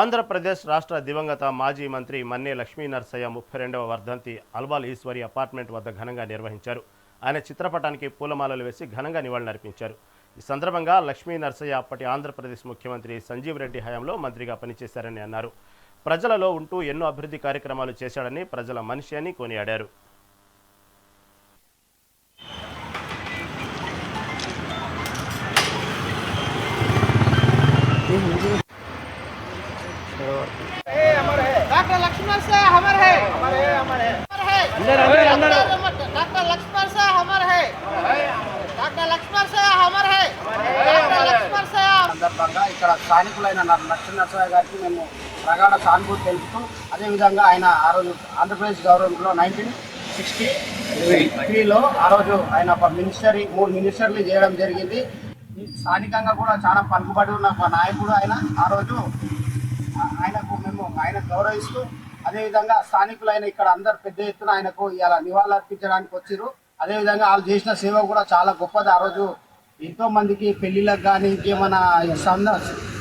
ఆంధ్రప్రదేశ్ రాష్ట్ర దివంగత మాజీ మంత్రి మన్నే లక్ష్మీ నరసయ్య ముప్పై రెండవ వర్ధంతి అల్వాల్ ఈశ్వరి అపార్ట్మెంట్ వద్ద ఘనంగా నిర్వహించారు. ఆయన చిత్రపటానికి పూలమాలలు వేసి ఘనంగా నివాళులర్పించారు. ఈ సందర్భంగా లక్ష్మీ నరసయ్య అప్పటి ఆంధ్రప్రదేశ్ ముఖ్యమంత్రి సంజీవ్ రెడ్డి హయాంలో మంత్రిగా పనిచేశారని అన్నారు. ప్రజలలో ఉంటూ ఎన్నో అభివృద్ధి కార్యక్రమాలు చేశాడని ప్రజల మనిషి అని కొనియాడారు. लक्ष्मण से हमर है हमर है हमर है अंदर अंदर अंदर डॉक्टर लक्ष्मण से हमर है डॉक्टर लक्ष्मण से हमर है डॉक्टर लक्ष्मण से సందర్భంగా ఇక్కడ స్థానికులైన న- లక్ష్మీ నరసయ్య గారికి మేము ప్రగాఢ సానుభూతి తెలుపుతూ అదేవిధంగా ఆయన ఆ రోజు ఆంధ్రప్రదేశ్ గవర్నమెంట్లో నైన్టీన్ సిక్స్టీ త్రీలో ఆ రోజు ఆయన ఒక మినిస్టర్ మూడు మినిస్టర్లు చేయడం జరిగింది ఈ స్థానికంగా కూడా చాలా పలుకుబడి ఉన్న ఒక నాయకుడు ఆయన ఆ రోజు ఆ- ఆయనకు మేము ఆయన గౌరవిస్తూ అదేవిధంగా స్థానికులైన ఇక్కడ అందరు పెద్ద ఎత్తున ఆయనకు ఇలా నివాళులు అర్పించడానికి వచ్చారు అదేవిధంగా వాళ్ళు చేసిన సేవ కూడా చాలా గొప్పది. ఆ రోజు ఎంతో మందికి పెళ్ళిళ్ళకు కానీ ఇంకేమైనా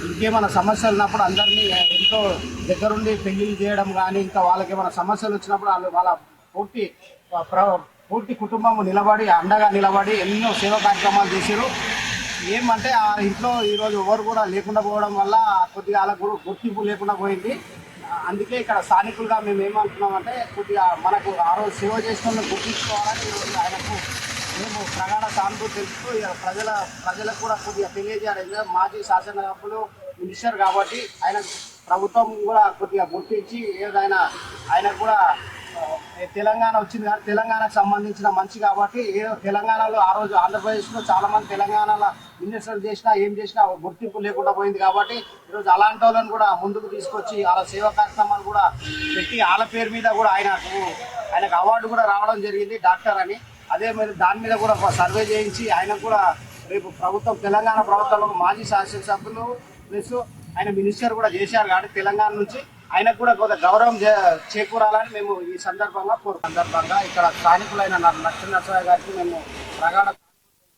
ఇంకేమైనా సమస్యలు ఉన్నప్పుడు అందరినీ ఎంతో దగ్గరుండి పెళ్ళిళ్ళు చేయడం కానీ ఇంకా వాళ్ళకి ఏమైనా సమస్యలు వచ్చినప్పుడు వాళ్ళు వాళ్ళ పూర్తి ప్ర- పూర్తి కుటుంబం నిలబడి అండగా నిలబడి ఎన్నో సేవా కార్యక్రమాలు చేశారు ఏమంటే ఆ ఇంట్లో ఈరోజు ఎవరు కూడా లేకుండా పోవడం వల్ల కొద్దిగా వాళ్ళకు గుర్తింపు లేకుండా పోయింది. అందుకే ఇక్కడ స్థానికులుగా మేము ఏమంటున్నామంటే కొద్దిగా మనకు ఆ రోజు సేవ చేసిన గుర్తించుకోవాలని ఈరోజు ఆయనకు మేము ప్రగాఢ సానుభూతి తెలుపుతూ ప్రజల ప్రజలకు కూడా కొద్దిగా తెలియజేయాలి. మాజీ శాసనసభ్యులు మినిస్టర్ కాబట్టి ఆయన ప్రభుత్వం కూడా కొద్దిగా గుర్తించి ఏదైనా ఆయనకు కూడా తెలంగాణ వచ్చింది కానీ తెలంగాణకు సంబంధించిన మంచి కాబట్టి తెలంగాణలో ఆ రోజు ఆంధ్రప్రదేశ్లో చాలా మంది తెలంగాణలో మినిస్టర్లు చేసినా ఏం చేసినా గుర్తింపు లేకుండా పోయింది కాబట్టి ఈరోజు అలాంటి వాళ్ళని కూడా ముందుకు తీసుకొచ్చి వాళ్ళ సేవా కార్యక్రమాలు కూడా పెట్టి వాళ్ళ పేరు మీద కూడా ఆయనకు ఆయనకు అవార్డు కూడా రావడం జరిగింది డాక్టర్ అని. అదే మరి దాని మీద కూడా సర్వే చేయించి ఆయనకు కూడా రేపు ప్రభుత్వం తెలంగాణ ప్రభుత్వంలో మాజీ శాసనసభ్యులు ప్లస్ ఆయన మినిస్టర్ కూడా చేశారు కాబట్టి తెలంగాణ నుంచి. ఆయనకు కూడా కొంత గౌరవం చేకూరాలని మేము ఈ సందర్భంగా కోరు సందర్భంగా ఇక్కడ స్థానికులైన నా లక్ష్మీ గారికి మేము ప్రగాఢ